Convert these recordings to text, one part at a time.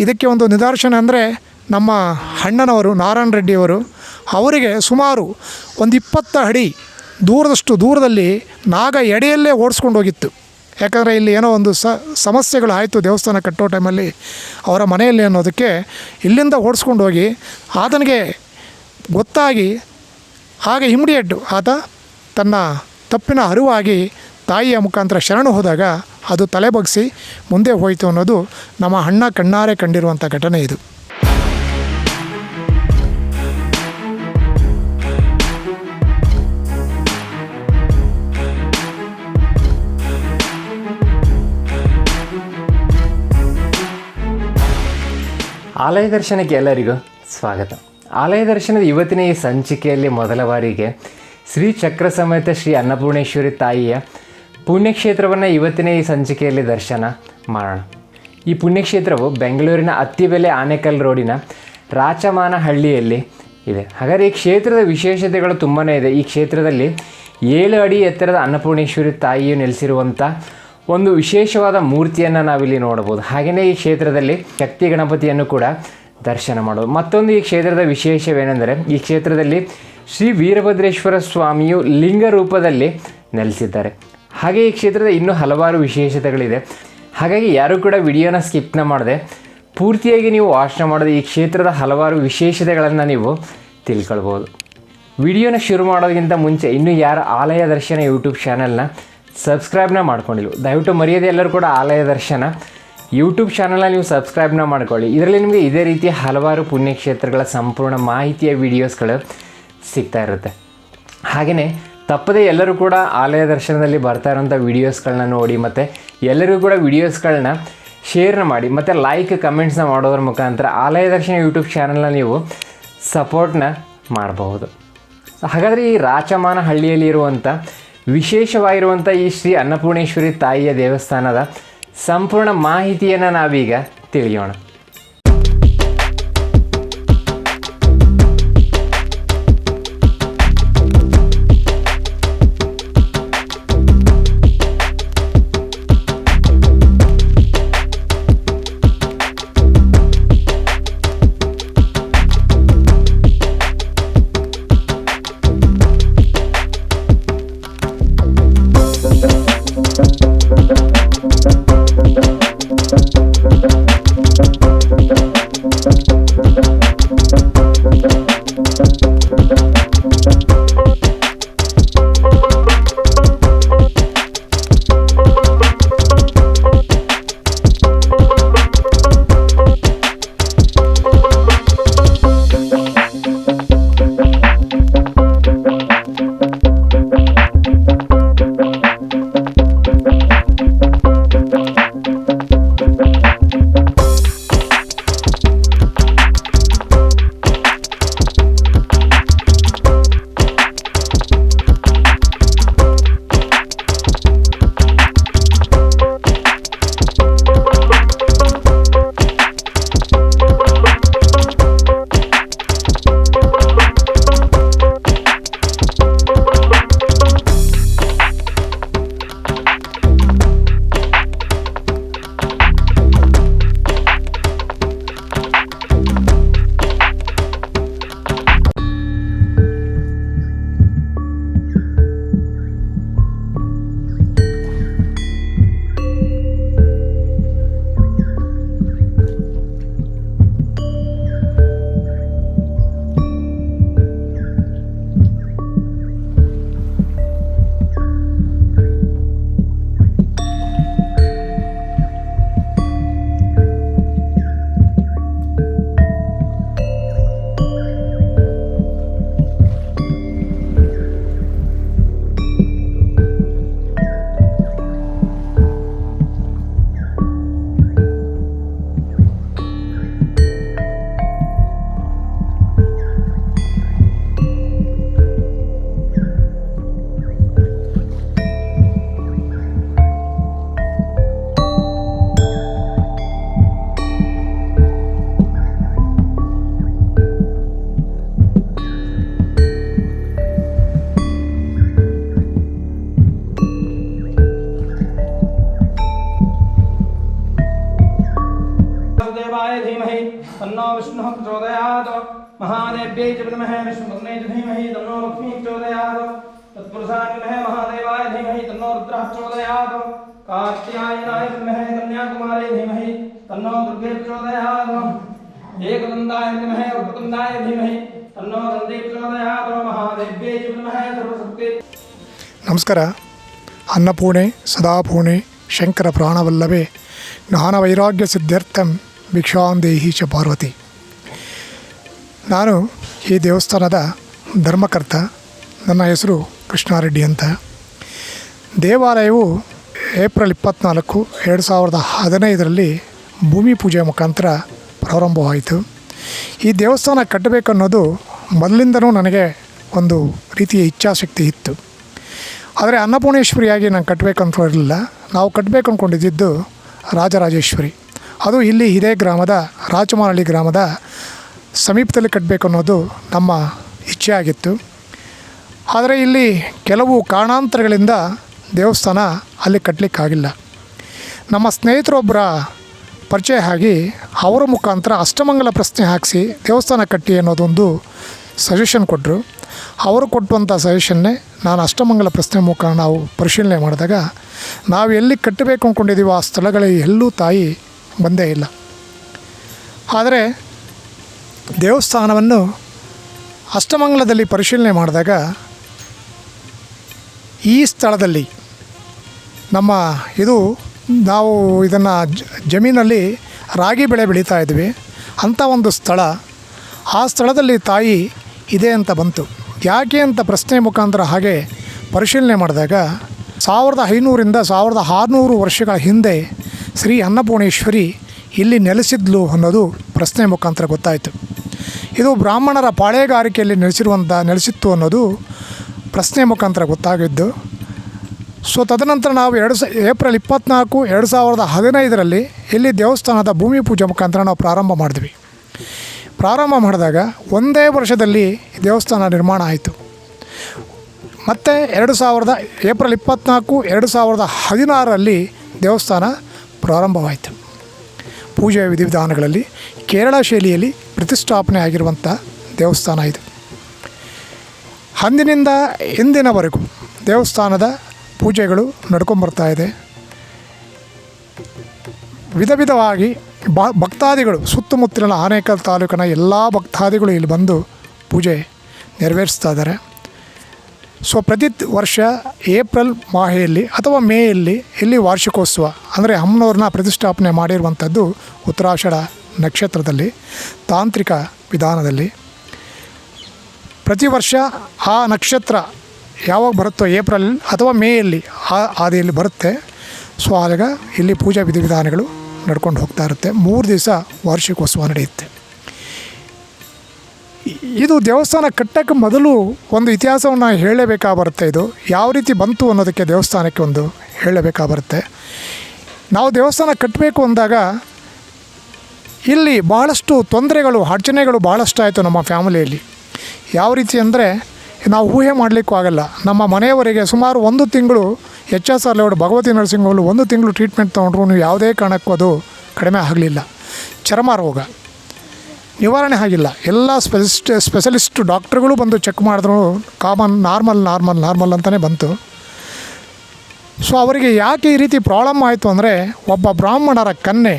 ಇದಕ್ಕೆ ಒಂದು ನಿದರ್ಶನ ಅಂದರೆ ನಮ್ಮ ಅಣ್ಣನವರು, ನಾರಾಯಣ ರೆಡ್ಡಿಯವರು ಅವರಿಗೆ ಸುಮಾರು ಒಂದು ಇಪ್ಪತ್ತು ಅಡಿ ದೂರದಷ್ಟು ದೂರದಲ್ಲಿ ನಾಗ ಎಡೆಯಲ್ಲೇ ಓಡಿಸ್ಕೊಂಡು ಹೋಗಿತ್ತು. ಯಾಕಂದರೆ ಇಲ್ಲಿ ಏನೋ ಒಂದು ಸಮಸ್ಯೆಗಳು ಆಯಿತು ದೇವಸ್ಥಾನ ಕಟ್ಟೋ ಟೈಮಲ್ಲಿ ಅವರ ಮನೆಯಲ್ಲಿ ಅನ್ನೋದಕ್ಕೆ ಇಲ್ಲಿಂದ ಓಡಿಸ್ಕೊಂಡು ಹೋಗಿ ಆತನಿಗೆ ಗೊತ್ತಾಗಿ ಹಾಗೆ ಇಮ್ಡಿಯೇಟ್ ಆತ ತನ್ನ ತಪ್ಪಿನ ಅರಿವಾಗಿ ತಾಯಿಯ ಮುಖಾಂತರ ಶರಣು ಹೋದಾಗ ಅದು ತಲೆ ಬಗ್ಸಿ ಮುಂದೆ ಹೋಯಿತು ಅನ್ನೋದು ನಮ್ಮ ಅಣ್ಣ ಕಣ್ಣಾರೆ ಕಂಡಿರುವಂಥ ಘಟನೆ ಇದು. ಆಲಯ ದರ್ಶನಕ್ಕೆ ಎಲ್ಲರಿಗೂ ಸ್ವಾಗತ. ಆಲಯ ದರ್ಶನದ ಇವತ್ತಿನ ಈ ಸಂಚಿಕೆಯಲ್ಲಿ ಮೊದಲ ಬಾರಿಗೆ ಶ್ರೀ ಚಕ್ರ ಸಮೇತ ಶ್ರೀ ಅನ್ನಪೂರ್ಣೇಶ್ವರಿ ತಾಯಿಯ ಪುಣ್ಯಕ್ಷೇತ್ರವನ್ನು ಇವತ್ತಿನ ಈ ಸಂಚಿಕೆಯಲ್ಲಿ ದರ್ಶನ ಮಾಡೋಣ. ಈ ಪುಣ್ಯಕ್ಷೇತ್ರವು ಬೆಂಗಳೂರಿನ ಅತ್ತಿಬೆಲೆ ಆನೇಕಲ್ ರೋಡಿನ ರಾಚಮಾನಹಳ್ಳಿಯಲ್ಲಿ ಇದೆ. ಹಾಗಾದರೆ ಈ ಕ್ಷೇತ್ರದ ವಿಶೇಷತೆಗಳು ತುಂಬಾ ಇದೆ. ಈ ಕ್ಷೇತ್ರದಲ್ಲಿ ಏಳು ಅಡಿ ಎತ್ತರದ ಅನ್ನಪೂರ್ಣೇಶ್ವರಿ ತಾಯಿಯು ನೆಲೆಸಿರುವಂಥ ಒಂದು ವಿಶೇಷವಾದ ಮೂರ್ತಿಯನ್ನು ನಾವಿಲ್ಲಿ ನೋಡಬಹುದು. ಹಾಗೆಯೇ ಈ ಕ್ಷೇತ್ರದಲ್ಲಿ ಶಕ್ತಿ ಗಣಪತಿಯನ್ನು ಕೂಡ ದರ್ಶನ ಮಾಡೋದು. ಮತ್ತೊಂದು ಈ ಕ್ಷೇತ್ರದ ವಿಶೇಷವೇನೆಂದರೆ, ಈ ಕ್ಷೇತ್ರದಲ್ಲಿ ಶ್ರೀ ವೀರಭದ್ರೇಶ್ವರ ಸ್ವಾಮಿಯು ಲಿಂಗ ರೂಪದಲ್ಲಿ ನೆಲೆಸಿದ್ದಾರೆ. ಹಾಗೆ ಈ ಕ್ಷೇತ್ರದ ಇನ್ನೂ ಹಲವಾರು ವಿಶೇಷತೆಗಳಿದೆ. ಹಾಗಾಗಿ ಯಾರೂ ಕೂಡ ವಿಡಿಯೋನ ಸ್ಕಿಪ್ನ ಮಾಡದೆ ಪೂರ್ತಿಯಾಗಿ ನೀವು ವಾಚನ ಮಾಡೋದು ಈ ಕ್ಷೇತ್ರದ ಹಲವಾರು ವಿಶೇಷತೆಗಳನ್ನು ನೀವು ತಿಳ್ಕೊಳ್ಬೋದು. ವಿಡಿಯೋನ ಶುರು ಮಾಡೋದಕ್ಕಿಂತ ಮುಂಚೆ ಇನ್ನೂ ಯಾರು ಆಲಯ ದರ್ಶನ ಯೂಟ್ಯೂಬ್ ಚಾನಲ್ನ ಸಬ್ಸ್ಕ್ರೈಬ್ನ ಮಾಡ್ಕೊಂಡಿಲ್ಲ, ದಯವಿಟ್ಟು ಮರ್ಯಾದೆ ಎಲ್ಲರೂ ಕೂಡ ಆಲಯ ದರ್ಶನ ಯೂಟ್ಯೂಬ್ ಚಾನಲ್ನ ನೀವು ಸಬ್ಸ್ಕ್ರೈಬ್ನ ಮಾಡ್ಕೊಳ್ಳಿ. ಇದರಲ್ಲಿ ನಿಮಗೆ ಇದೇ ರೀತಿಯ ಹಲವಾರು ಪುಣ್ಯಕ್ಷೇತ್ರಗಳ ಸಂಪೂರ್ಣ ಮಾಹಿತಿಯ ವಿಡಿಯೋಸ್ಗಳು ಸಿಗ್ತಾ ಇರುತ್ತೆ. ಹಾಗೆಯೇ ತಪ್ಪದೆ ಎಲ್ಲರೂ ಕೂಡ ಆಲಯ ದರ್ಶನದಲ್ಲಿ ಬರ್ತಾ ಇರೋಂಥ ವೀಡಿಯೋಸ್ಗಳನ್ನ ನೋಡಿ ಮತ್ತು ಎಲ್ಲರಿಗೂ ಕೂಡ ವೀಡಿಯೋಸ್ಗಳನ್ನ ಶೇರ್ನ ಮಾಡಿ ಮತ್ತು ಲೈಕ್ ಕಮೆಂಟ್ಸ್ನ ಮಾಡೋದ್ರ ಮುಖಾಂತರ ಆಲಯ ದರ್ಶನ ಯೂಟ್ಯೂಬ್ ಚಾನಲ್ನ ನೀವು ಸಪೋರ್ಟ್ನ ಮಾಡಬಹುದು. ಹಾಗಾದರೆ ಈ ರಾಚಮಾನ ಹಳ್ಳಿಯಲ್ಲಿ ಇರುವಂಥ ವಿಶೇಷವಾಗಿರುವಂಥ ಈ ಶ್ರೀ ಅನ್ನಪೂರ್ಣೇಶ್ವರಿ ತಾಯಿಯ ದೇವಸ್ಥಾನದ ಸಂಪೂರ್ಣ ಮಾಹಿತಿಯನ್ನು ನಾವೀಗ ತಿಳಿಯೋಣ. विष्णुः प्रचोदयात् महादेव्यै च विद्महे विष्णुपत्न्यै च धीमहि तन्नो लक्ष्मीः प्रचोदयात् तत्पुरुषाय विद्महे महादेवाय धीमहि तन्नो रुद्रः प्रचोदयात् कार्त्यायनाय विद्महे कन्याकुमारी धीमहि तन्नो दुर्गे प्रचोदयात् एकदन्ताय विद्महे वक्रतुण्डाय धीमहि तन्नो दन्दी प्रचोदयात् महादेव्यै च विद्महे सर्वशक्ति ನಮಸ್ಕಾರ ಅನ್ನಪೂರ್ಣೆ ಸದಾಪೂರ್ಣೆ ಶಂಕರ ಪ್ರಾಣವಲ್ಲವೇ ಜ್ಞಾನ ವೈರಾಗ್ಯ ಸಿದ್ಧಾರ್ಥಂ ಭಿಕ್ಷಾಂದೇಹಿ ಚ ಪಾರ್ವತಿ ನಾನು ಈ ದೇವಸ್ಥಾನದ ಧರ್ಮಕರ್ತ, ನನ್ನ ಹೆಸರು ಕೃಷ್ಣಾರೆಡ್ಡಿ ಅಂತ. ದೇವಾಲಯವು ಏಪ್ರಿಲ್ ಇಪ್ಪತ್ತ್ನಾಲ್ಕು ಎರಡು ಸಾವಿರದ ಹದಿನೈದರಲ್ಲಿ ಭೂಮಿ ಪೂಜೆ ಮುಖಾಂತರ ಪ್ರಾರಂಭವಾಯಿತು. ಈ ದೇವಸ್ಥಾನ ಕಟ್ಟಬೇಕನ್ನೋದು ಮೊದಲಿಂದನೂ ನನಗೆ ಒಂದು ರೀತಿಯ ಇಚ್ಛಾಶಕ್ತಿ ಇತ್ತು. ಆದರೆ ಅನ್ನಪೂರ್ಣೇಶ್ವರಿಯಾಗಿ ನಾನು ಇರಲಿಲ್ಲ. ನಾವು ಕಟ್ಟಬೇಕು ಅಂದ್ಕೊಂಡಿದ್ದು ರಾಜರಾಜೇಶ್ವರಿ. ಅದು ಇಲ್ಲಿ ಇದೇ ಗ್ರಾಮದ ರಾಜಮಾನಹಳ್ಳಿ ಗ್ರಾಮದ ಸಮೀಪದಲ್ಲಿ ಕಟ್ಟಬೇಕು ಅನ್ನೋದು ನಮ್ಮ ಇಚ್ಛೆ ಆಗಿತ್ತು ಆದರೆ ಇಲ್ಲಿ ಕೆಲವು ಕಾರಣಾಂತರಗಳಿಂದ ದೇವಸ್ಥಾನ ಅಲ್ಲಿ ಕಟ್ಟಲಿಕ್ಕಾಗಿಲ್ಲ. ನಮ್ಮ ಸ್ನೇಹಿತರೊಬ್ಬರ ಪರಿಚಯ ಆಗಿ ಅವರ ಮುಖಾಂತರ ಅಷ್ಟಮಂಗಲ ಪ್ರಶ್ನೆ ಹಾಕಿಸಿ ದೇವಸ್ಥಾನ ಕಟ್ಟಿ ಅನ್ನೋದೊಂದು ಸಜೆಷನ್ ಕೊಟ್ಟರು ಅವರು ಕೊಟ್ಟುವಂಥ ಸಜೆಷನ್ನೇ ನಾನು ಅಷ್ಟಮಂಗಲ ಪ್ರಶ್ನೆ ಮುಖ ನಾವು ಪರಿಶೀಲನೆ ಮಾಡಿದಾಗ ನಾವು ಎಲ್ಲಿ ಕಟ್ಟಬೇಕು ಅಂದ್ಕೊಂಡಿದ್ದೀವೋ ಆ ಸ್ಥಳಗಳಿಗೆ ಎಲ್ಲೂ ತಾಯಿ ಬಂದೇ ಇಲ್ಲ. ಆದರೆ ದೇವಸ್ಥಾನವನ್ನು ಅಷ್ಟಮಂಗಲದಲ್ಲಿ ಪರಿಶೀಲನೆ ಮಾಡಿದಾಗ ಈ ಸ್ಥಳದಲ್ಲಿ ನಮ್ಮ ಇದು ನಾವು ಇದನ್ನು ಜಮೀನಲ್ಲಿ ರಾಗಿ ಬೆಳೆ ಬೆಳೀತಾ ಇದ್ವಿ. ಅಂಥ ಒಂದು ಸ್ಥಳ. ಆ ಸ್ಥಳದಲ್ಲಿ ತಾಯಿ ಇದೆ ಅಂತ ಬಂತು. ಯಾಕೆ ಅಂತ ಪ್ರಶ್ನೆ ಮುಖಾಂತರ ಹಾಗೆ ಪರಿಶೀಲನೆ ಮಾಡಿದಾಗ ಸಾವಿರದ ಐನೂರಿಂದ ಸಾವಿರದ ಆರುನೂರು ವರ್ಷಗಳ ಹಿಂದೆ ಶ್ರೀ ಅನ್ನಪೂರ್ಣೇಶ್ವರಿ ಇಲ್ಲಿ ನೆಲೆಸಿದ್ಲು ಅನ್ನೋದು ಪ್ರಶ್ನೆ ಮುಖಾಂತರ ಗೊತ್ತಾಯಿತು. ಇದು ಬ್ರಾಹ್ಮಣರ ಪಾಳೆಗಾರಿಕೆಯಲ್ಲಿ ನೆಲೆಸಿರುವಂಥ ನೆಲೆಸಿತ್ತು ಅನ್ನೋದು ಪ್ರಶ್ನೆ ಮುಖಾಂತರ ಗೊತ್ತಾಗಿದ್ದು. ಸೊ ತದನಂತರ ನಾವು ಎರಡು ಸ, ಏಪ್ರಿಲ್ ಇಪ್ಪತ್ತ್ನಾಲ್ಕು ಎರಡು ಸಾವಿರದ ಹದಿನೈದರಲ್ಲಿ ಇಲ್ಲಿ ದೇವಸ್ಥಾನದ ಭೂಮಿ ಪೂಜೆ ಮುಖಾಂತರ ನಾವು ಪ್ರಾರಂಭ ಮಾಡಿದ್ವಿ. ಪ್ರಾರಂಭ ಮಾಡಿದಾಗ ಒಂದೇ ವರ್ಷದಲ್ಲಿ ದೇವಸ್ಥಾನ ನಿರ್ಮಾಣ ಆಯಿತು. ಮತ್ತು ಎರಡು ಸಾವಿರದ ಏಪ್ರಿಲ್ ಇಪ್ಪತ್ತ್ನಾಲ್ಕು ಎರಡು ಸಾವಿರದ ಹದಿನಾರರಲ್ಲಿ ದೇವಸ್ಥಾನ ಪ್ರಾರಂಭವಾಯಿತು. ಪೂಜೆಯ ವಿಧಿವಿಧಾನಗಳಲ್ಲಿ ಕೇರಳ ಶೈಲಿಯಲ್ಲಿ ಪ್ರತಿಷ್ಠಾಪನೆ ಆಗಿರುವಂಥ ದೇವಸ್ಥಾನ ಇದು. ಅಂದಿನಿಂದ ಇಂದಿನವರೆಗೂ ದೇವಸ್ಥಾನದ ಪೂಜೆಗಳು ನಡ್ಕೊಂಬರ್ತಾ ಇದೆ. ವಿಧ ವಿಧವಾಗಿ ಭಕ್ತಾದಿಗಳು ಸುತ್ತಮುತ್ತಲಿನ ಆನೇಕಲ್ ತಾಲೂಕಿನ ಎಲ್ಲ ಭಕ್ತಾದಿಗಳು ಇಲ್ಲಿ ಬಂದು ಪೂಜೆ ನೆರವೇರಿಸ್ತಾ ಇದ್ದಾರೆ. ಸೊ, ಪ್ರತಿ ವರ್ಷ ಏಪ್ರಿಲ್ ಮಾಹೆಯಲ್ಲಿ ಅಥವಾ ಮೇಯಲ್ಲಿ ಇಲ್ಲಿ ವಾರ್ಷಿಕೋತ್ಸವ, ಅಂದರೆ ಅಮ್ಮನವ್ರನ್ನ ಪ್ರತಿಷ್ಠಾಪನೆ ಮಾಡಿರುವಂಥದ್ದು ಉತ್ತರಾಷಾಢ ನಕ್ಷತ್ರದಲ್ಲಿ, ತಾಂತ್ರಿಕ ವಿಧಾನದಲ್ಲಿ. ಪ್ರತಿ ವರ್ಷ ಆ ನಕ್ಷತ್ರ ಯಾವಾಗ ಬರುತ್ತೋ ಏಪ್ರಿಲ್ ಅಥವಾ ಮೇಯಲ್ಲಿ ಆ ಆದಿಯಲ್ಲಿ ಬರುತ್ತೆ. ಸೊ, ಆಗ ಇಲ್ಲಿ ಪೂಜಾ ವಿಧಿವಿಧಾನಗಳು ನಡ್ಕೊಂಡು ಹೋಗ್ತಾ ಇರುತ್ತೆ. ಮೂರು ದಿವಸ ವಾರ್ಷಿಕೋತ್ಸವ ನಡೆಯುತ್ತೆ. ಇದು ದೇವಸ್ಥಾನ ಕಟ್ಟಕ್ಕೆ ಮೊದಲು ಒಂದು ಇತಿಹಾಸವನ್ನು ಹೇಳಲೇಬೇಕಾ ಬರುತ್ತೆ ಇದು. ಯಾವ ರೀತಿ ಬಂತು ಅನ್ನೋದಕ್ಕೆ ದೇವಸ್ಥಾನಕ್ಕೆ ಒಂದು ಹೇಳಬೇಕಾ ಬರುತ್ತೆ ನಾವು ದೇವಸ್ಥಾನ ಕಟ್ಟಬೇಕು ಅಂದಾಗ ಇಲ್ಲಿ ಭಾಳಷ್ಟು ತೊಂದರೆಗಳು, ಅಡಚಣೆಗಳು ಭಾಳಷ್ಟು ಆಯಿತು ನಮ್ಮ ಫ್ಯಾಮಿಲಿಯಲ್ಲಿ. ಯಾವ ರೀತಿ ಅಂದರೆ, ನಾವು ಊಹೆ ಮಾಡಲಿಕ್ಕೂ ಆಗಲ್ಲ. ನಮ್ಮ ಮನೆಯವರಿಗೆ ಸುಮಾರು ಒಂದು ತಿಂಗಳು, H S R layout Bhagavathi nursing ಒಂದು ತಿಂಗಳು ಟ್ರೀಟ್ಮೆಂಟ್ ತೊಗೊಂಡ್ರು, ನೀವು ಯಾವುದೇ ಕಾರಣಕ್ಕೂ ಅದು ಕಡಿಮೆ ಆಗಲಿಲ್ಲ. ಚರ್ಮ ರೋಗ ನಿವಾರಣೆ ಆಗಿಲ್ಲ. ಎಲ್ಲ ಸ್ಪೆಸಿಸ್ಟ್ ಸ್ಪೆಷಲಿಸ್ಟ್ ಡಾಕ್ಟ್ರುಗಳು ಬಂದು ಚೆಕ್ ಮಾಡಿದ್ರು ಕಾಮನ್ ನಾರ್ಮಲ್ ನಾರ್ಮಲ್ ನಾರ್ಮಲ್ ಅಂತಲೇ ಬಂತು. ಸೊ ಅವರಿಗೆ ಯಾಕೆ ಈ ರೀತಿ ಪ್ರಾಬ್ಲಮ್ ಆಯಿತು ಅಂದರೆ, ಒಬ್ಬ ಬ್ರಾಹ್ಮಣರ ಕನ್ಯೆ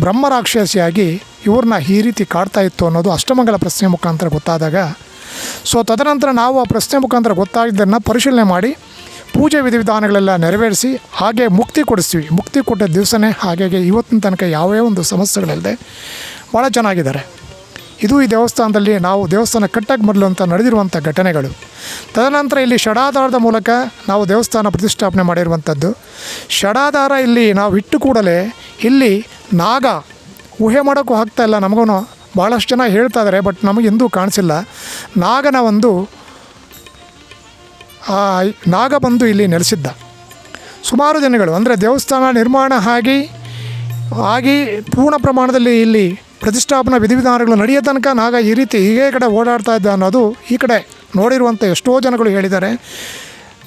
ಬ್ರಹ್ಮರಾಕ್ಷಸಿಯಾಗಿ ಇವ್ರನ್ನ ಈ ರೀತಿ ಕಾಡ್ತಾ ಇತ್ತು ಅನ್ನೋದು ಅಷ್ಟಮಂಗಲ ಪ್ರಶ್ನೆ ಮುಖಾಂತರ ಗೊತ್ತಾದಾಗ ಸೊ ತದನಂತರ ನಾವು ಆ ಪ್ರಶ್ನೆ ಮುಖಾಂತರ ಗೊತ್ತಾಗಿದ್ದನ್ನು ಪರಿಶೀಲನೆ ಮಾಡಿ, ಪೂಜೆ ವಿಧಿವಿಧಾನಗಳೆಲ್ಲ ನೆರವೇರಿಸಿ, ಹಾಗೆ ಮುಕ್ತಿ ಕೊಡಿಸ್ತೀವಿ. ಮುಕ್ತಿ ಕೊಟ್ಟ ದಿವಸನೇ ಹಾಗೆ ಇವತ್ತಿನ ತನಕ ಯಾವೇ ಒಂದು ಸಮಸ್ಯೆಗಳಿಲ್ಲದೆ ಭಾಳ ಚೆನ್ನಾಗಿದ್ದಾರೆ ಇದು ಈ ದೇವಸ್ಥಾನದಲ್ಲಿ ನಾವು ದೇವಸ್ಥಾನ ಕಟ್ಟಕ್ಕೆ ಮೊದಲು ಅಂತ ನಡೆದಿರುವಂಥ ಘಟನೆಗಳು. ತದನಂತರ ಇಲ್ಲಿ ಷಡಾಧಾರದ ಮೂಲಕ ನಾವು ದೇವಸ್ಥಾನ ಪ್ರತಿಷ್ಠಾಪನೆ ಮಾಡಿರುವಂಥದ್ದು. ಷಡಾಧಾರ ಇಲ್ಲಿ ನಾವು ಇಟ್ಟು ಕೂಡಲೇ ಇಲ್ಲಿ ನಾಗ ಊಹೆ ಮಾಡೋಕ್ಕೂ ಆಗ್ತಾ ಇಲ್ಲ ನಮಗೂ ಭಾಳಷ್ಟು ಜನ ಹೇಳ್ತಾ ಇದ್ದಾರೆ ಬಟ್ ನಮಗೆ ಎಂದೂ ಕಾಣಿಸಿಲ್ಲ. ನಾಗನ ಒಂದು ನಾಗ ಬಂದು ಇಲ್ಲಿ ನೆಲೆಸಿದ್ದ. ಸುಮಾರು ದಿನಗಳು, ಅಂದರೆ ದೇವಸ್ಥಾನ ನಿರ್ಮಾಣ ಆಗಿ ಆಗಿ ಪೂರ್ಣ ಪ್ರಮಾಣದಲ್ಲಿ ಇಲ್ಲಿ ಪ್ರತಿಷ್ಠಾಪನಾ ವಿಧಿವಿಧಾನಗಳು ನಡೆಯೋ ತನಕ ನಾಗ ಈ ರೀತಿ ಹೀಗೆ ಕಡೆ ಓಡಾಡ್ತಾ ಇದ್ದ ಅನ್ನೋದು ಈ ಕಡೆ ನೋಡಿರುವಂಥ ಎಷ್ಟೋ ಜನಗಳು ಹೇಳಿದ್ದಾರೆ.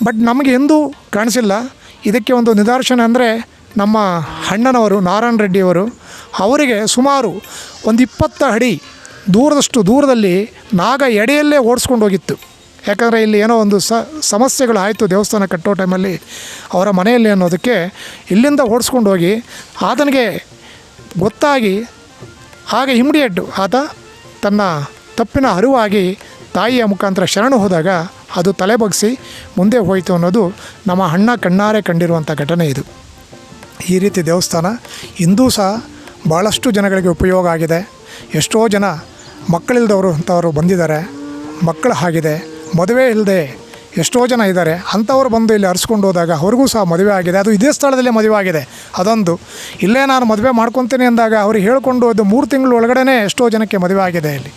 ಬಟ್ ನಮಗೆ ಎಂದೂ ಕಾಣಿಸಿಲ್ಲ. ಇದಕ್ಕೆ ಒಂದು ನಿದರ್ಶನ ಅಂದರೆ ನಮ್ಮ ಅಣ್ಣನವರು, ನಾರಾಯಣ ರೆಡ್ಡಿಯವರು ಅವರಿಗೆ ಸುಮಾರು ಒಂದು ಇಪ್ಪತ್ತು ಅಡಿ ದೂರದಷ್ಟು ದೂರದಲ್ಲಿ ನಾಗ ಎಡೆಯಲ್ಲೇ ಓಡಿಸ್ಕೊಂಡು ಹೋಗಿತ್ತು. ಯಾಕಂದರೆ ಇಲ್ಲಿ ಏನೋ ಒಂದು ಸ, ಸಮಸ್ಯೆಗಳು ಆಯಿತು ದೇವಸ್ಥಾನ ಕಟ್ಟೋ ಟೈಮಲ್ಲಿ ಅವರ ಮನೆಯಲ್ಲಿ ಅನ್ನೋದಕ್ಕೆ ಇಲ್ಲಿಂದ ಓಡಿಸ್ಕೊಂಡು ಹೋಗಿ ಆತನಿಗೆ ಗೊತ್ತಾಗಿ ಆಗ ಇಮಿಡಿಯೇಟ್ ಆತ ತನ್ನ ತಪ್ಪಿನ ಅರಿವಾಗಿ ತಾಯಿಯ ಮುಖಾಂತರ ಶರಣು ಹೋದಾಗ ಅದು ತಲೆ ಬಗ್ಸಿ ಮುಂದೆ ಹೋಯಿತು ಅನ್ನೋದು ನಮ್ಮ ಅಣ್ಣ ಕಣ್ಣಾರೆ ಕಂಡಿರುವಂಥ ಘಟನೆ ಇದು. ಈ ರೀತಿ ದೇವಸ್ಥಾನ ಇಂದೂ ಸಹ ಭಾಳಷ್ಟು ಜನಗಳಿಗೆ ಉಪಯೋಗ ಆಗಿದೆ. ಎಷ್ಟೋ ಜನ ಮಕ್ಕಳಿಲ್ದವರು ಅಂಥವರು ಬಂದಿದ್ದಾರೆ. ಮಕ್ಕಳು ಆಗಿದೆ ಮದುವೆ ಇಲ್ಲದೆ ಎಷ್ಟೋ ಜನ ಇದ್ದಾರೆ, ಅಂಥವ್ರು ಬಂದು ಇಲ್ಲಿ ಅರ್ಸ್ಕೊಂಡು ಹೋದಾಗ ಅವ್ರಿಗೂ ಸಹ ಮದುವೆ ಆಗಿದೆ. ಅದು ಇದೇ ಸ್ಥಳದಲ್ಲೇ ಮದುವೆ ಆಗಿದೆ. ಅದೊಂದು. ಇಲ್ಲೇ ನಾನು ಮದುವೆ ಮಾಡ್ಕೊತೀನಿ ಅಂದಾಗ ಅವ್ರಿಗೆ ಹೇಳ್ಕೊಂಡು ಅದು ಮೂರು ತಿಂಗಳು ಒಳಗಡೆ ಎಷ್ಟೋ ಜನಕ್ಕೆ ಮದುವೆ ಆಗಿದೆ ಇಲ್ಲಿ.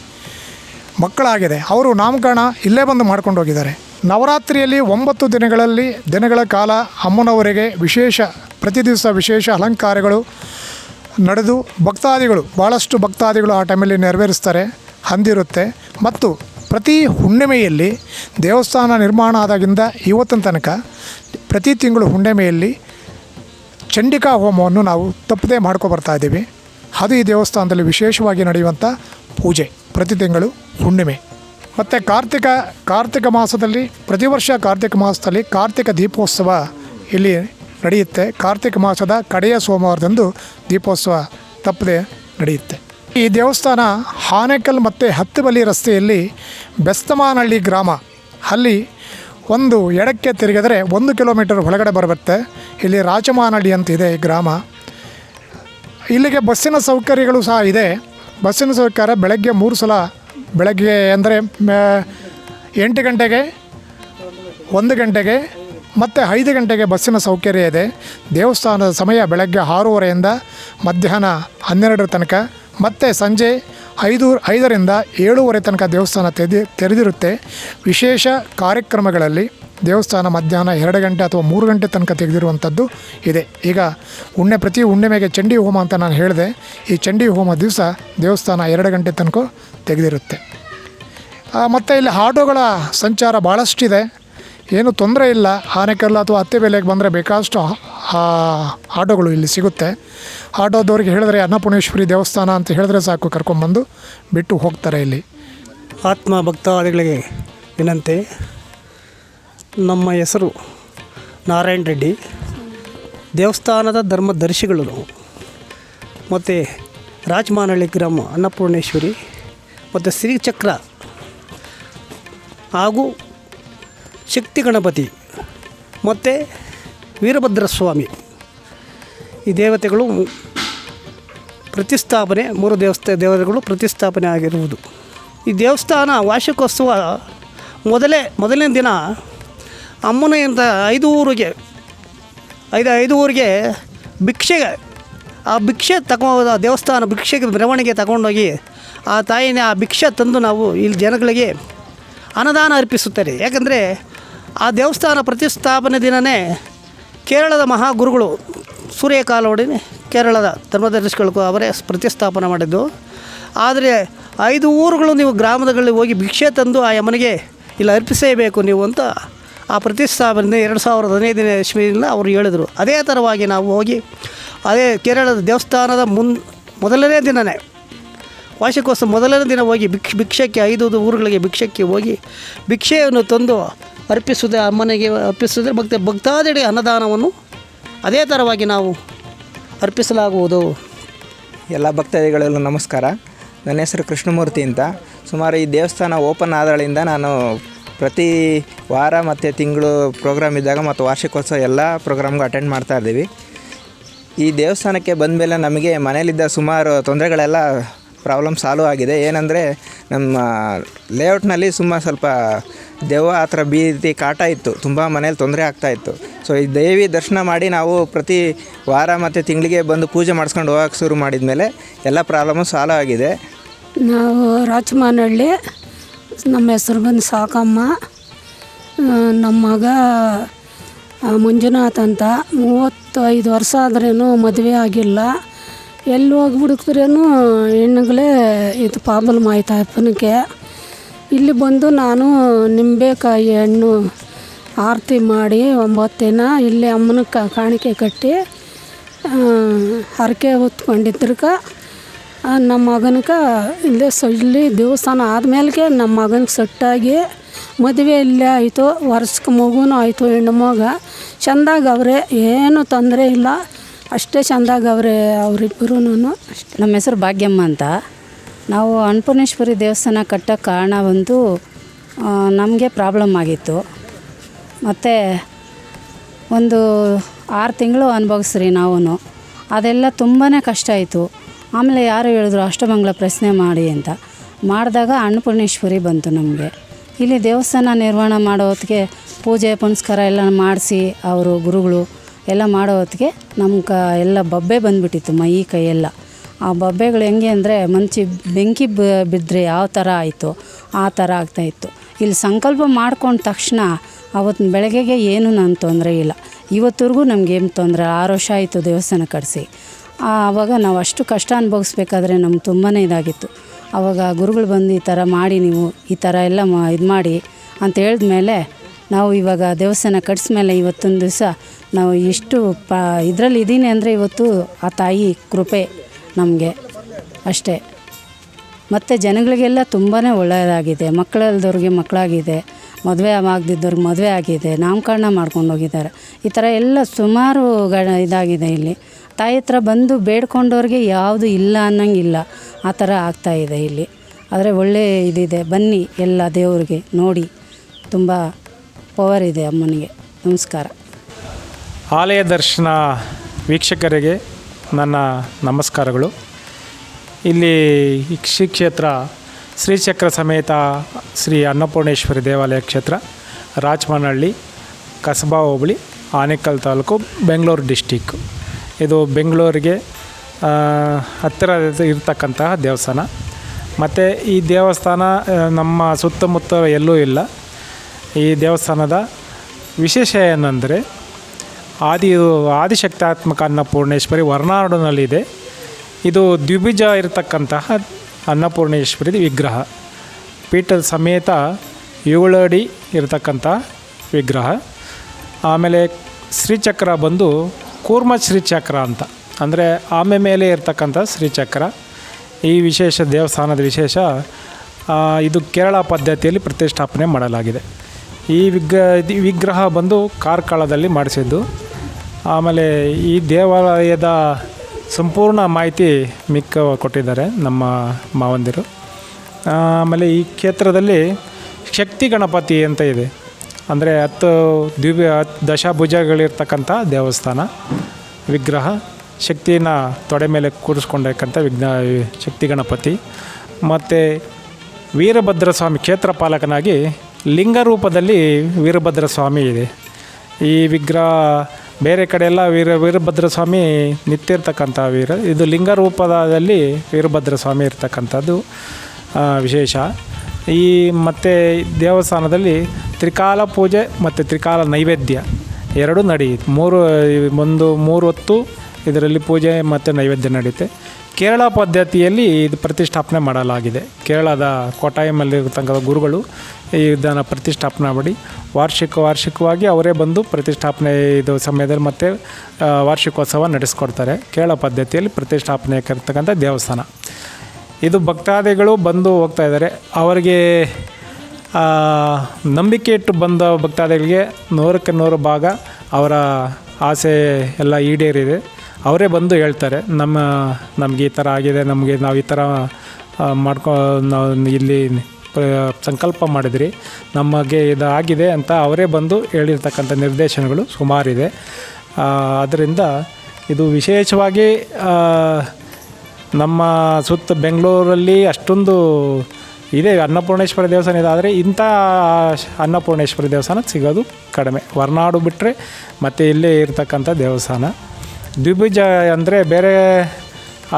ಮಕ್ಕಳಾಗಿದೆ. ಅವರು ನಾಮಕರಣ ಇಲ್ಲೇ ಬಂದು ಮಾಡ್ಕೊಂಡು ಹೋಗಿದ್ದಾರೆ. ನವರಾತ್ರಿಯಲ್ಲಿ ಒಂಬತ್ತು ದಿನಗಳಲ್ಲಿ, ದಿನಗಳ ಕಾಲ ಅಮ್ಮನವರಿಗೆ ವಿಶೇಷ, ಪ್ರತಿ ದಿವಸ ವಿಶೇಷ ಅಲಂಕಾರಗಳು ನಡೆದು ಭಕ್ತಾದಿಗಳು ಭಾಳಷ್ಟು ಭಕ್ತಾದಿಗಳು ಆ ಟೈಮಲ್ಲಿ ನೆರವೇರಿಸ್ತಾರೆ ಹಂದಿರುತ್ತೆ ಮತ್ತು ಪ್ರತಿ ಹುಣ್ಣಿಮೆಯಲ್ಲಿ ದೇವಸ್ಥಾನ ನಿರ್ಮಾಣ ಆದಾಗಿಂದ ಇವತ್ತಿನ ತನಕ ಪ್ರತಿ ತಿಂಗಳು ಹುಣ್ಣಿಮೆಯಲ್ಲಿ ಚಂಡಿಕಾ ಹೋಮವನ್ನು ನಾವು ತಪ್ಪದೇ ಮಾಡ್ಕೊ ಬರ್ತಾ ಇದ್ದೀವಿ. ಅದು ಈ ದೇವಸ್ಥಾನದಲ್ಲಿ ವಿಶೇಷವಾಗಿ ನಡೆಯುವಂಥ ಪೂಜೆ. ಪ್ರತಿ ತಿಂಗಳು ಹುಣ್ಣಿಮೆ. ಮತ್ತು ಕಾರ್ತಿಕ ಕಾರ್ತಿಕ ಮಾಸದಲ್ಲಿ ಪ್ರತಿ ವರ್ಷ ಕಾರ್ತಿಕ ಮಾಸದಲ್ಲಿ ಕಾರ್ತಿಕ ದೀಪೋತ್ಸವ ಇಲ್ಲಿ ನಡೆಯುತ್ತೆ. ಕಾರ್ತಿಕ ಮಾಸದ ಕಡೆಯ ಸೋಮವಾರದಂದು ದೀಪೋತ್ಸವ ತಪ್ಪದೆ ನಡೆಯುತ್ತೆ. ಈ ದೇವಸ್ಥಾನ ಹಾನೇಕಲ್ ಮತ್ತು ಹತ್ತುಬಲಿ ರಸ್ತೆಯಲ್ಲಿ ಬೆಸ್ತಮಾನಹಳ್ಳಿ ಗ್ರಾಮ. ಅಲ್ಲಿ ಒಂದು ಎಡಕ್ಕೆ ತಿರುಗಿದರೆ ಒಂದು ಕಿಲೋಮೀಟರ್ ಒಳಗಡೆ ಬರುತ್ತೆ ಇಲ್ಲಿ ರಾಜಮಾನಹಳ್ಳಿ ಅಂತ ಇದೆ ಈ ಗ್ರಾಮ. ಇಲ್ಲಿಗೆ ಬಸ್ಸಿನ ಸೌಕರ್ಯಗಳು ಸಹ ಇದೆ. ಬಸ್ಸಿನ ಸೌಕರ್ಯ ಬೆಳಗ್ಗೆ ಮೂರು ಸಲ, ಬೆಳಗ್ಗೆ ಅಂದರೆ ಎಂಟು ಗಂಟೆಗೆ, ಒಂದು ಗಂಟೆಗೆ ಮತ್ತು ಐದು ಗಂಟೆಗೆ ಬಸ್ಸಿನ ಸೌಕರ್ಯ ಇದೆ. ದೇವಸ್ಥಾನದ ಸಮಯ ಬೆಳಗ್ಗೆ ಆರೂವರೆಯಿಂದ ಮಧ್ಯಾಹ್ನ ಹನ್ನೆರಡರ ತನಕ. ಮತ್ತು ಸಂಜೆ ಐದು, ಐದರಿಂದ ಏಳೂವರೆ ತನಕ ದೇವಸ್ಥಾನ ತೆದಿ, ತೆರೆದಿರುತ್ತೆ. ವಿಶೇಷ ಕಾರ್ಯಕ್ರಮಗಳಲ್ಲಿ ದೇವಸ್ಥಾನ ಮಧ್ಯಾಹ್ನ ಎರಡು ಗಂಟೆ ಅಥವಾ ಮೂರು ಗಂಟೆ ತನಕ ತೆಗೆದಿರುವಂಥದ್ದು ಇದೆ. ಈಗ ಉಣ್ಣೆ, ಪ್ರತಿ ಉಣ್ಣೆಮೆಗೆ ಚಂಡಿ ಹೋಮ ಅಂತ ನಾನು ಹೇಳಿದೆ. ಈ ಚಂಡಿ ಹೋಮ ದಿವಸ ದೇವಸ್ಥಾನ ಎರಡು ಗಂಟೆ ತನಕ ತೆಗೆದಿರುತ್ತೆ. ಮತ್ತು ಇಲ್ಲಿ ಆಟೋಗಳ ಸಂಚಾರ ಭಾಳಷ್ಟಿದೆ ಏನು ತೊಂದರೆ ಇಲ್ಲ. ಆನೆಕಲ್ಲು ಅಥವಾ ಹತ್ತಿ ಬೆಲೆಗೆ ಬಂದರೆ ಬೇಕಾದಷ್ಟು ಆಟೋಗಳು ಇಲ್ಲಿ ಸಿಗುತ್ತೆ. ಆಟೋದವ್ರಿಗೆ ಹೇಳಿದ್ರೆ ಅನ್ನಪೂರ್ಣೇಶ್ವರಿ ದೇವಸ್ಥಾನ ಅಂತ ಹೇಳಿದ್ರೆ ಸಾಕು ಕರ್ಕೊಂಬಂದು ಬಿಟ್ಟು ಹೋಗ್ತಾರೆ ಇಲ್ಲಿ. ಆತ್ಮ ಭಕ್ತಾದಿಗಳಿಗೆ ವಿನಂತಿ. ನಮ್ಮ ಹೆಸರು ನಾರಾಯಣ ರೆಡ್ಡಿ. ದೇವಸ್ಥಾನದ ಧರ್ಮದರ್ಶಿಗಳು ನಾವು. ಮತ್ತು ರಾಜಮಾನಹಳ್ಳಿ ಗ್ರಾಮ ಅನ್ನಪೂರ್ಣೇಶ್ವರಿ, ಮತ್ತು ಶ್ರೀಚಕ್ರ ಹಾಗೂ ಶಕ್ತಿ ಗಣಪತಿ ಮತ್ತು ವೀರಭದ್ರ ಸ್ವಾಮಿ ಈ ದೇವತೆಗಳು ಪ್ರತಿಷ್ಠಾಪನೆ, ಮೂರು ದೇವಸ್ಥಾನ ದೇವತೆಗಳು ಪ್ರತಿಷ್ಠಾಪನೆ ಆಗಿರುವುದು. ಈ ದೇವಸ್ಥಾನ ವಾರ್ಷಿಕೋತ್ಸವ ಮೊದಲೇ, ಮೊದಲನೇ ದಿನ ಅಮ್ಮನೆಯಿಂದ ಐದು ಊರಿಗೆ ಐದು ಐದು ಊರಿಗೆ ಭಿಕ್ಷೆಗೆ ಆ ಭಿಕ್ಷೆ ತಗೋ ದೇವಸ್ಥಾನ ಭಿಕ್ಷೆಗೆ ಮೆರವಣಿಗೆ ತಗೊಂಡೋಗಿ ಆ ತಾಯಿನ ಆ ಭಿಕ್ಷೆ ತಂದು ನಾವು ಇಲ್ಲಿ ಜನಗಳಿಗೆ ಅನುದಾನ ಅರ್ಪಿಸುತ್ತಾರೆ. ಯಾಕಂದರೆ ಆ ದೇವಸ್ಥಾನ ಪ್ರತಿಷ್ಠಾಪನೆ ದಿನವೇ ಕೇರಳದ ಮಹಾಗುರುಗಳು ಸೂರ್ಯಕಾಲೋಡಿ ಕೇರಳದ ಧರ್ಮದರ್ಶಿಗಳು ಅವರೇ ಪ್ರತಿಷ್ಠಾಪನೆ ಮಾಡಿದ್ದು. ಆದರೆ ಐದು ಊರುಗಳು ನೀವು ಗ್ರಾಮದಲ್ಲಿ ಹೋಗಿ ಭಿಕ್ಷೆ ತಂದು ಆ ಯಮನಿಗೆ ಇಲ್ಲಿ ಅರ್ಪಿಸೇಬೇಕು ನೀವು ಅಂತ ಆ ಪ್ರತಿಷ್ಠಾಪನೆ ಎರಡು ಸಾವಿರದ ಹದಿನೈದನೇ ಇಸ್ವಿಯಿಂದ ಅವರು ಹೇಳಿದರು. ಅದೇ ಥರವಾಗಿ ನಾವು ಹೋಗಿ ಅದೇ ಕೇರಳದ ದೇವಸ್ಥಾನದ ಮುನ್ ಮೊದಲನೇ ದಿನವೇ ವಾರ್ಷಿಕೋತ್ಸವ ಮೊದಲನೇ ದಿನ ಹೋಗಿ ಭಿಕ್ಷ ಭಿಕ್ಷಕ್ಕೆ ಐದು ಊರುಗಳಿಗೆ ಭಿಕ್ಷಕ್ಕೆ ಹೋಗಿ ಭಿಕ್ಷೆಯನ್ನು ತಂದು ಅರ್ಪಿಸುವುದೇ ಅಮ್ಮನಿಗೆ ಅರ್ಪಿಸುವುದೇ ಭಕ್ತ ಭಕ್ತಾದಿಗಳಿಗೆ ಅನ್ನದಾನವನ್ನು ಅದೇ ಥರವಾಗಿ ನಾವು ಅರ್ಪಿಸಲಾಗುವುದು. ಎಲ್ಲ ಭಕ್ತಾದಿಗಳಿಗೂ ನಮಸ್ಕಾರ. ನನ್ನ ಹೆಸರು ಕೃಷ್ಣಮೂರ್ತಿ ಅಂತ. ಸುಮಾರು ಈ ದೇವಸ್ಥಾನ ಓಪನ್ ಆದಳಿಂದ ನಾನು ಪ್ರತಿ ವಾರ ಮತ್ತು ತಿಂಗಳು ಪ್ರೋಗ್ರಾಮ್ ಇದ್ದಾಗ ಮತ್ತು ವಾರ್ಷಿಕೋತ್ಸವ ಎಲ್ಲ ಪ್ರೋಗ್ರಾಮ್ಗೂ ಅಟೆಂಡ್ ಮಾಡ್ತಾ ಇದ್ದೀವಿ. ಈ ದೇವಸ್ಥಾನಕ್ಕೆ ಬಂದ ಮೇಲೆ ನಮಗೆ ಮನೇಲಿದ್ದ ಸುಮಾರು ತೊಂದರೆಗಳೆಲ್ಲ ಪ್ರಾಬ್ಲಮ್ ಸಾಲ್ವ್ ಆಗಿದೆ. ಏನಂದರೆ ನಮ್ಮ ಲೇಔಟ್ನಲ್ಲಿ ಸುಮ್ಮ ಸ್ವಲ್ಪ ದೆವ್ವ ಆ ಥರ ಬೀದಿ ಕಾಟ ಇತ್ತು. ತುಂಬ ಮನೇಲಿ ತೊಂದರೆ ಆಗ್ತಾಯಿತ್ತು ಸೊ ಈ ದೇವಿ ದರ್ಶನ ಮಾಡಿ ನಾವು ಪ್ರತಿ ವಾರ ಮತ್ತು ತಿಂಗಳಿಗೆ ಬಂದು ಪೂಜೆ ಮಾಡಿಸ್ಕೊಂಡು ಹೋಗೋಕೆ ಶುರು ಮಾಡಿದ ಮೇಲೆ ಎಲ್ಲ ಪ್ರಾಬ್ಲಮ್ಮು ಸಾಲ್ವ್ ಆಗಿದೆ. ನಾವು ರಾಜಮಾನಹಳ್ಳಿ ನಮ್ಮ ಹೆಸರು ಬಂದು ಸಾಕಮ್ಮ ನಮ್ಮ ಮಗ ಮಂಜುನಾಥ್ ಅಂತ. ಮೂವತ್ತೈದು ವರ್ಷ ಆದ್ರೂ ಮದುವೆ ಆಗಿಲ್ಲ. ಎಲ್ಲಿ ಹೋಗಿ ಹುಡುಕಿದ್ರೇನು ಹೆಣ್ಣುಗಳೇ ಇದು ಪ್ರಾಬ್ಲಮ್ ಆಯ್ತು ಅಪ್ಪನಿಗೆ ಇಲ್ಲಿ ಬಂದು ನಾನು ನಿಂಬೆಕಾಯಿ ಹಣ್ಣು ಆರತಿ ಮಾಡಿ ಒಂಬತ್ತು ದಿನ ಇಲ್ಲಿ ಅಮ್ಮನ ಕಾಣಿಕೆ ಕಟ್ಟಿ ಹರಕೆ ಹೊತ್ಕೊಂಡಿದ್ರಕ್ಕೆ ನಮ್ಮ ಮಗನಕ್ಕೆ ಇಲ್ಲೇ ಸ ಇಲ್ಲಿ ದೇವಸ್ಥಾನ ಆದಮೇಲೆ ನಮ್ಮ ಮಗನಿಗೆ ಸೆಟ್ಟಾಗಿ ಮದುವೆ ಇಲ್ಲೇ ಆಯಿತು, ವರ್ಷಕ್ಕೆ ಮಗುನೂ ಆಯಿತು ಹೆಣ್ಣು ಮಗ. ಚೆಂದಾಗಿ ಅವರೇ, ಏನೂ ತೊಂದರೆ ಇಲ್ಲ. ಅಷ್ಟೇ ಚೆಂದಾಗಿ ಅವರೇ ಅವರಿಬ್ಬರೂ ಅಷ್ಟೇ. ನಮ್ಮ ಹೆಸರು ಭಾಗ್ಯಮ್ಮ ಅಂತ. ನಾವು ಅನ್ನಪೂರ್ಣೇಶ್ವರಿ ದೇವಸ್ಥಾನ ಕಟ್ಟೋ ಕಾರಣ ಒಂದು ನಮಗೆ ಪ್ರಾಬ್ಲಮ್ ಆಗಿತ್ತು. ಮತ್ತು ಒಂದು ಆರು ತಿಂಗಳು ಅನುಭವಿಸ್ರಿ ನಾವು ಅದೆಲ್ಲ ತುಂಬಾ ಕಷ್ಟ ಆಯಿತು. ಆಮೇಲೆ ಯಾರು ಹೇಳಿದ್ರು, ಅಷ್ಟಮಂಗಲ ಪ್ರಶ್ನೆ ಮಾಡಿ ಅಂತ. ಮಾಡಿದಾಗ ಅನ್ನಪೂರ್ಣೇಶ್ವರಿ ಬಂತು ನಮಗೆ. ಇಲ್ಲಿ ದೇವಸ್ಥಾನ ನಿರ್ವಹಣೆ ಮಾಡೋ ಪೂಜೆ, ಪುನಸ್ಕಾರ ಎಲ್ಲ ಮಾಡಿಸಿ, ಅವರು ಗುರುಗಳು ಎಲ್ಲ ಮಾಡೋ ಹೊತ್ತಿಗೆ ನಮ್ಮ ಕ ಎಲ್ಲ ಬಬ್ಬೆ ಬಂದುಬಿಟ್ಟಿತ್ತು ಮೈ ಕೈಯೆಲ್ಲ ಆ ಬಬ್ಬೆಗಳು ಹೆಂಗೆ ಅಂದರೆ ಮಂಚಿ ಬೆಂಕಿ ಬ ಬಿದ್ದರೆ ಯಾವ ಥರ ಆಯಿತು ಆ ಥರ ಆಗ್ತಾಯಿತ್ತು ಇಲ್ಲಿ ಸಂಕಲ್ಪ ಮಾಡ್ಕೊಂಡ ತಕ್ಷಣ ಅವತ್ತು ಬೆಳಗ್ಗೆಗೆ ಏನು ನಾನು ತೊಂದರೆ ಇಲ್ಲ. ಇವತ್ತವರೆಗೂ ನಮಗೇನು ತೊಂದರೆ, ಆರು ವರ್ಷ ಆಯಿತು ದೇವಸ್ಥಾನ ಕಡಿಸಿ ಆವಾಗ ನಾವು ಅಷ್ಟು ಕಷ್ಟ ಅನುಭವಿಸ್ಬೇಕಾದ್ರೆ ನಮ್ಗೆ ತುಂಬಾ ಇದಾಗಿತ್ತು. ಆವಾಗ ಗುರುಗಳು ಬಂದು ಈ ಥರ ಮಾಡಿ ನೀವು, ಈ ಥರ ಎಲ್ಲ ಮಾ ಇದು ಮಾಡಿ ಅಂತ ಹೇಳಿದ್ಮೇಲೆ ನಾವು ಇವಾಗ ದೇವಸ್ಥಾನ ಕಟ್ಸ್ಮೇಲೆ ಇವತ್ತೊಂದು ದಿವಸ ನಾವು ಇಷ್ಟು ಪ, ಇದರಲ್ಲಿ ಇದ್ದೀನಿ ಅಂದರೆ ಇವತ್ತು ಆ ತಾಯಿ ಕೃಪೆ ನಮಗೆ ಅಷ್ಟೇ. ಮತ್ತು ಜನಗಳಿಗೆಲ್ಲ ತುಂಬಾ ಒಳ್ಳೆಯದಾಗಿದೆ. ಮಕ್ಕಳಲ್ದವ್ರಿಗೆ ಮಕ್ಕಳಾಗಿದೆ. ಮದುವೆ ಆಗದಿದ್ದವ್ರಿಗೆ ಮದುವೆ ಆಗಿದೆ. ನಾಮಕರಣ ಮಾಡ್ಕೊಂಡು ಹೋಗಿದ್ದಾರೆ. ಈ ಥರ ಎಲ್ಲ ಸುಮಾರು ಗ ಇದಾಗಿದೆ ಇಲ್ಲಿ. ತಾಯಿ ಹತ್ರ ಬಂದು ಬೇಡ್ಕೊಂಡವ್ರಿಗೆ ಯಾವುದು ಇಲ್ಲ ಅನ್ನಂಗಿಲ್ಲ. ಆ ಥರ ಆಗ್ತಾಯಿದೆ ಇಲ್ಲಿ. ಆದರೆ ಒಳ್ಳೆಯ ಇದಿದೆ. ಬನ್ನಿ ಎಲ್ಲ ದೇವ್ರಿಗೆ ನೋಡಿ. ತುಂಬ ಪವರ್ ಇದೆ ಅಮ್ಮನಿಗೆ. ನಮಸ್ಕಾರ. ಆಲಯ ದರ್ಶನ ವೀಕ್ಷಕರಿಗೆ ನನ್ನ ನಮಸ್ಕಾರಗಳು. ಇಲ್ಲಿ ಶ್ರೀ ಕ್ಷೇತ್ರ ಶ್ರೀಚಕ್ರ ಸಮೇತ ಶ್ರೀ ಅನ್ನಪೂರ್ಣೇಶ್ವರಿ ದೇವಾಲಯ ಕ್ಷೇತ್ರ, ರಾಜಮನಹಳ್ಳಿ, ಕಸಬಾ ಹೋಬಳಿ, ಆನೇಕಲ್ ತಾಲೂಕು, ಬೆಂಗಳೂರು ಡಿಸ್ಟಿಕ್ಕು ಇದು ಬೆಂಗಳೂರಿಗೆ ಹತ್ತಿರ ಇರ್ತಕ್ಕಂತಹ ದೇವಸ್ಥಾನ. ಮತ್ತು ಈ ದೇವಸ್ಥಾನ ನಮ್ಮ ಸುತ್ತಮುತ್ತ ಎಲ್ಲೂ ಇಲ್ಲ. ಈ ದೇವಸ್ಥಾನದ ವಿಶೇಷ ಏನಂದರೆ ಆದಿ ಆದಿಶಕ್ತಾತ್ಮಕ ಅನ್ನಪೂರ್ಣೇಶ್ವರಿ ಹೊರನಾಡಿನಲ್ಲಿದೆ ಇದು ದ್ವಿಬಿಜ ಇರತಕ್ಕಂತಹ ಅನ್ನಪೂರ್ಣೇಶ್ವರಿ ವಿಗ್ರಹ. ಪೀಠದ ಸಮೇತ ಏಳು ಅಡಿ ಇರತಕ್ಕಂಥ ವಿಗ್ರಹ. ಆಮೇಲೆ ಶ್ರೀಚಕ್ರ ಬಂದು ಕೂರ್ಮ ಶ್ರೀಚಕ್ರ ಅಂತ. ಅಂದರೆ ಆಮೆ ಮೇಲೆ ಇರತಕ್ಕಂಥ ಶ್ರೀಚಕ್ರ. ಈ ವಿಶೇಷ ದೇವಸ್ಥಾನದ ವಿಶೇಷ ಇದು ಕೇರಳ ಪದ್ಧತಿಯಲ್ಲಿ ಪ್ರತಿಷ್ಠಾಪನೆ ಮಾಡಲಾಗಿದೆ. ಈ ವಿಗ್ರ ವಿಗ್ರಹ ಬಂದು ಕಾರ್ಕಳದಲ್ಲಿ ಮಾಡಿಸಿದ್ದು. ಆಮೇಲೆ ಈ ದೇವಾಲಯದ ಸಂಪೂರ್ಣ ಮಾಹಿತಿ ಮಿಕ್ಕ ಕೊಟ್ಟಿದ್ದಾರೆ ನಮ್ಮ ಮಾವಂದಿರು. ಆಮೇಲೆ ಈ ಕ್ಷೇತ್ರದಲ್ಲಿ ಶಕ್ತಿ ಗಣಪತಿ ಅಂತ ಇದೆ. ಅಂದರೆ ಹತ್ತು ದಿವ್ಯ, ಹತ್ತು ದಶಭುಜಗಳಿರ್ತಕ್ಕಂಥ ದೇವಸ್ಥಾನ, ವಿಗ್ರಹ, ಶಕ್ತಿನ ತೊಡೆ ಮೇಲೆ ಕೂರಿಸ್ಕೊಂಡಿರ್ತಕ್ಕಂಥ ವಿಘ್ನ ಶಕ್ತಿ ಗಣಪತಿ. ಮತ್ತು ವೀರಭದ್ರ ಸ್ವಾಮಿ ಕ್ಷೇತ್ರ ಪಾಲಕನಾಗಿ ಲಿಂಗ ರೂಪದಲ್ಲಿ ವೀರಭದ್ರ ಸ್ವಾಮಿ ಇದೆ. ಈ ವಿಗ್ರಹ ಬೇರೆ ಕಡೆ ಎಲ್ಲ ವೀರ ವೀರಭದ್ರ ಸ್ವಾಮಿ ನಿಂತಿರ್ತಕ್ಕಂಥ ವೀರ, ಇದು ಲಿಂಗ ರೂಪದಲ್ಲಿ ವೀರಭದ್ರ ಸ್ವಾಮಿ ಇರ್ತಕ್ಕಂಥದ್ದು ವಿಶೇಷ. ಈ ಮತ್ತು ದೇವಸ್ಥಾನದಲ್ಲಿ ತ್ರಿಕಾಲ ಪೂಜೆ ಮತ್ತು ತ್ರಿಕಾಲ ನೈವೇದ್ಯ ಎರಡೂ ನಡೆಯುತ್ತೆ. ಮೂರು, ಒಂದು, ಮೂರು ಹೊತ್ತು ಇದರಲ್ಲಿ ಪೂಜೆ ಮತ್ತು ನೈವೇದ್ಯ ನಡೆಯುತ್ತೆ. ಕೇರಳ ಪದ್ಧತಿಯಲ್ಲಿ ಇದು ಪ್ರತಿಷ್ಠಾಪನೆ ಮಾಡಲಾಗಿದೆ. ಕೇರಳದ ಕೋಟಾಯಮಲ್ಲಿರ್ತಕ್ಕಂಥ ಗುರುಗಳು ಇದನ್ನು ಪ್ರತಿಷ್ಠಾಪನೆ ಮಾಡಿ. ವಾರ್ಷಿಕ ವಾರ್ಷಿಕವಾಗಿ ಅವರೇ ಬಂದು ಪ್ರತಿಷ್ಠಾಪನೆ ಇದು ಸಮಯದಲ್ಲಿ ಮತ್ತು ವಾರ್ಷಿಕೋತ್ಸವ ನಡೆಸ್ಕೊಡ್ತಾರೆ. ಕೇಳ ಪದ್ಧತಿಯಲ್ಲಿ ಪ್ರತಿಷ್ಠಾಪನೆ ಆಗಿರ್ತಕ್ಕಂಥ ದೇವಸ್ಥಾನ. ಇದು ಭಕ್ತಾದಿಗಳು ಬಂದು ಹೋಗ್ತಾ ಇದ್ದಾರೆ. ಅವರಿಗೆ ನಂಬಿಕೆ ಇಟ್ಟು ಬಂದ ಭಕ್ತಾದಿಗಳಿಗೆ ನೂರಕ್ಕೆ ನೂರು ಭಾಗ ಅವರ ಆಸೆ ಎಲ್ಲ ಈಡೇರಿದೆ. ಅವರೇ ಬಂದು ಹೇಳ್ತಾರೆ, ನಮ್ಮ, ನಮಗೆ ಈ ಥರ ಆಗಿದೆ, ನಮಗೆ ನಾವು ಈ ಥರ ಮಾಡ್ಕೊ, ನಾವು ಇಲ್ಲಿ ಸಂಕಲ್ಪ ಮಾಡಿದಿರಿ. ನಮಗೆ ಇದು ಆಗಿದೆ ಅಂತ ಅವರೇ ಬಂದು ಹೇಳಿರ್ತಕ್ಕಂಥ ನಿರ್ದೇಶನಗಳು ಸುಮಾರಿದೆ ಅದರಿಂದ ಇದು ವಿಶೇಷವಾಗಿ ನಮ್ಮ ಸುತ್ತ ಬೆಂಗಳೂರಲ್ಲಿ ಅಷ್ಟೊಂದು ಇದೆ. ಅನ್ನಪೂರ್ಣೇಶ್ವರ ದೇವಸ್ಥಾನ ಇದಾದರೆ ಇಂಥ ಅನ್ನಪೂರ್ಣೇಶ್ವರಿ ದೇವಸ್ಥಾನ ಸಿಗೋದು ಕಡಿಮೆ. ಹೊರನಾಡು ಬಿಟ್ಟರೆ ಮತ್ತು ಇಲ್ಲೇ ಇರತಕ್ಕಂಥ ದೇವಸ್ಥಾನ. ದ್ವಿಭುಜ ಅಂದರೆ ಬೇರೆ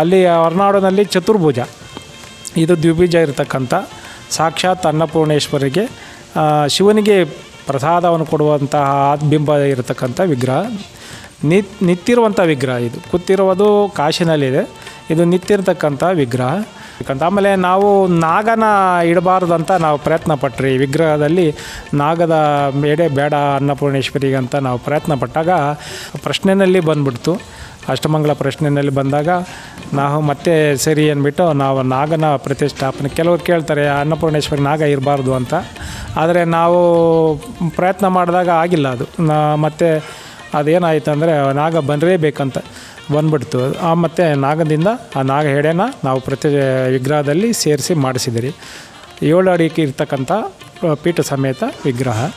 ಅಲ್ಲಿ ಹೊರನಾಡಿನಲ್ಲಿ ಚತುರ್ಭುಜ. ಇದು ದ್ವಿಭುಜ ಇರತಕ್ಕಂಥ. ಸಾಕ್ಷಾತ್ ಅನ್ನಪೂರ್ಣೇಶ್ವರಿಗೆ ಶಿವನಿಗೆ ಪ್ರಸಾದವನ್ನು ಕೊಡುವಂತಹ ಬಿಂಬ ಇರತಕ್ಕಂಥ ವಿಗ್ರಹ. ನಿತ್ ನಿಂತಿರುವಂಥ ವಿಗ್ರಹ ಇದು. ಕೂತಿರುವುದು ಕಾಶಿನಲ್ಲಿದೆ. ಇದು ನಿಂತಿರ್ತಕ್ಕಂಥ ವಿಗ್ರಹ. ಯಾಕಂತ ಆಮೇಲೆ ನಾವು ನಾಗನ ಇಡಬಾರ್ದಂತ ನಾವು ಪ್ರಯತ್ನ ಪಟ್ರಿ. ವಿಗ್ರಹದಲ್ಲಿ ನಾಗದ ಎಡೆ ಬೇಡ ಅನ್ನಪೂರ್ಣೇಶ್ವರಿಗೆ ಅಂತ ನಾವು ಪ್ರಯತ್ನ ಪಟ್ಟಾಗ ಪ್ರಶ್ನೆಯಲ್ಲಿ ಬಂದ್ಬಿಡ್ತು. ಅಷ್ಟಮಂಗಲ ಪ್ರಶ್ನೆಯಲ್ಲಿ ಬಂದಾಗ, ನಾವು ಮತ್ತೆ ಸರಿ ಅಂದ್ಬಿಟ್ಟು ನಾವು ನಾಗನ ಪ್ರತಿಷ್ಠಾಪನೆ. ಕೆಲವರು ಕೇಳ್ತಾರೆ, ಅನ್ನಪೂರ್ಣೇಶ್ವರಿ ನಾಗ ಇರಬಾರ್ದು ಅಂತ. ಆದರೆ ನಾವು ಪ್ರಯತ್ನ ಮಾಡಿದಾಗ ಆಗಿಲ್ಲ ಅದು. ಮತ್ತೆ ಅದೇನಾಯಿತು ಅಂದರೆ, ನಾಗ ಬಂದರೇಬೇಕಂತ ಬಂದ್ಬಿಡ್ತು. ಆ, ಮತ್ತು ನಾಗದಿಂದ ಆ ನಾಗ ಹೆಡೆನ ನಾವು ಪ್ರತಿ ವಿಗ್ರಹದಲ್ಲಿ ಸೇರಿಸಿ ಮಾಡಿಸಿದಿರಿ. ಏಳು ಅಡಿಕೆ ಇರ್ತಕ್ಕಂಥ ಪೀಠ ಸಮೇತ ವಿಗ್ರಹ.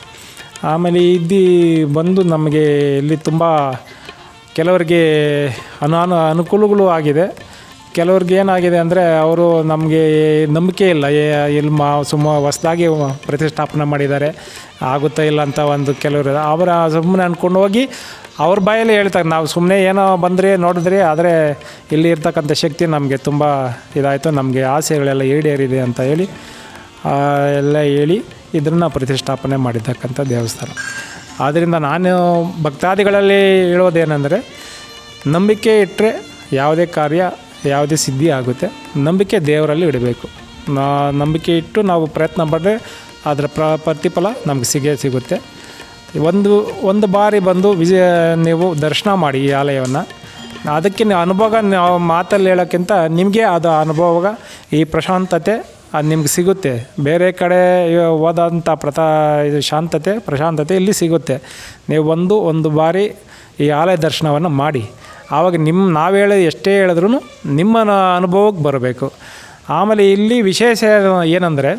ಆಮೇಲೆ ಇದ್ದಿ ಬಂದು ನಮಗೆ ಇಲ್ಲಿ ತುಂಬ ಕೆಲವರಿಗೆ ಅನಾನು ಅನುಕೂಲಗಳು ಆಗಿದೆ. ಕೆಲವ್ರಿಗೆ ಏನಾಗಿದೆ ಅಂದರೆ ಅವರು ನಮಗೆ ನಂಬಿಕೆ ಇಲ್ಲ. ಇಲ್ಲಿ ಮಾ ಸುಮ್ಮ ಹೊಸ್ದಾಗಿ ಪ್ರತಿಷ್ಠಾಪನೆ ಮಾಡಿದ್ದಾರೆ. ಆಗುತ್ತಾ ಇಲ್ಲ ಅಂತ ಒಂದು ಕೆಲವರು ಅವರ ಸುಮ್ಮನೆ ಅಂದ್ಕೊಂಡು ಹೋಗಿ ಅವ್ರ ಬಾಯಲ್ಲಿ ಹೇಳ್ತಾರೆ ನಾವು ಸುಮ್ಮನೆ ಏನೋ ಬಂದ್ರಿ ನೋಡಿದ್ರಿ ಆದರೆ ಇಲ್ಲಿ ಇರ್ತಕ್ಕಂಥ ಶಕ್ತಿ ನಮಗೆ ತುಂಬ ಇದಾಯಿತು. ನಮಗೆ ಆಸೆಗಳೆಲ್ಲ ಈಡೇರಿದೆ ಅಂತ ಹೇಳಿ ಎಲ್ಲ ಹೇಳಿ ಇದನ್ನು ಪ್ರತಿಷ್ಠಾಪನೆ ಮಾಡಿರ್ತಕ್ಕಂಥ ದೇವಸ್ಥಾನ. ಆದ್ದರಿಂದ ನಾನು ಭಕ್ತಾದಿಗಳಲ್ಲಿ ಹೇಳೋದೇನೆಂದರೆ ನಂಬಿಕೆ ಇಟ್ಟರೆ ಯಾವುದೇ ಕಾರ್ಯ, ಯಾವುದೇ ಸಿದ್ಧಿ ಆಗುತ್ತೆ. ನಂಬಿಕೆ ದೇವರಲ್ಲಿ ಇಡಬೇಕು. ನಾ, ನಂಬಿಕೆ ಇಟ್ಟು ನಾವು ಪ್ರಯತ್ನ ಪಟ್ಟರೆ ಅದರ ಪ್ರ, ಪ್ರತಿಫಲ ನಮಗೆ ಸಿಗೇ, ಸಿಗುತ್ತೆ. ಒಂದು ಒಂದು ಬಾರಿ ಬಂದು ವಿಜಯ, ನೀವು ದರ್ಶನ ಮಾಡಿ ಈ ಆಲಯವನ್ನು. ಅದಕ್ಕೆ ಅನುಭವ ಮಾತಲ್ಲಿ ಹೇಳೋಕ್ಕಿಂತ ನಿಮಗೆ ಅದು ಅನುಭವ ಈ ಪ್ರಶಾಂತತೆ ಅದು ನಿಮ್ಗೆ ಸಿಗುತ್ತೆ. ಬೇರೆ ಕಡೆ ಹೋದಂಥ ಪ್ರತಾ, ಇದು ಶಾಂತತೆ, ಪ್ರಶಾಂತತೆ ಇಲ್ಲಿ ಸಿಗುತ್ತೆ. ನೀವು ಒಂದು ಒಂದು ಬಾರಿ ಈ ಆಲಯ ದರ್ಶನವನ್ನು ಮಾಡಿ. ಆವಾಗ ನಿಮ್ಮ ನಾವು ಹೇಳಿ, ಎಷ್ಟೇ ಹೇಳಿದ್ರೂ ನಿಮ್ಮ ಅನುಭವಕ್ಕೆ ಬರಬೇಕು. ಆಮೇಲೆ ಇಲ್ಲಿ ವಿಶೇಷ ಏನಂದರೆ,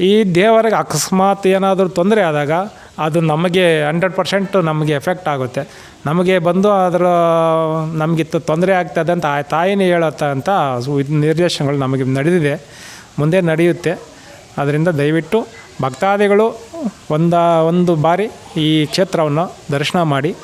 ಈ ದೇವರಿಗೆ ಅಕಸ್ಮಾತ್ ಏನಾದರೂ ತೊಂದರೆ ಆದಾಗ ಅದು ನಮಗೆ ಹಂಡ್ರೆಡ್ ಪರ್ಸೆಂಟ್ ನಮಗೆ ಎಫೆಕ್ಟ್ ಆಗುತ್ತೆ. ನಮಗೆ ಬಂದು ಅದರ, ನಮಗಿತ್ತು ತೊಂದರೆ ಆಗ್ತದೆ ಅಂತ ಆ ತಾಯಿನೇ ಹೇಳುತ್ತ ಅಂತ ನಿರ್ದೇಶನಗಳು ನಮಗೆ ನಡೆದಿದೆ. ಮುಂದೆ ನಡೆಯುತ್ತೆ. ಅದರಿಂದ ದಯವಿಟ್ಟು ಭಕ್ತಾದಿಗಳು ಒಂದ ಒಂದು ಬಾರಿ ಈ ಕ್ಷೇತ್ರವನ್ನು ದರ್ಶನ ಮಾಡಿ.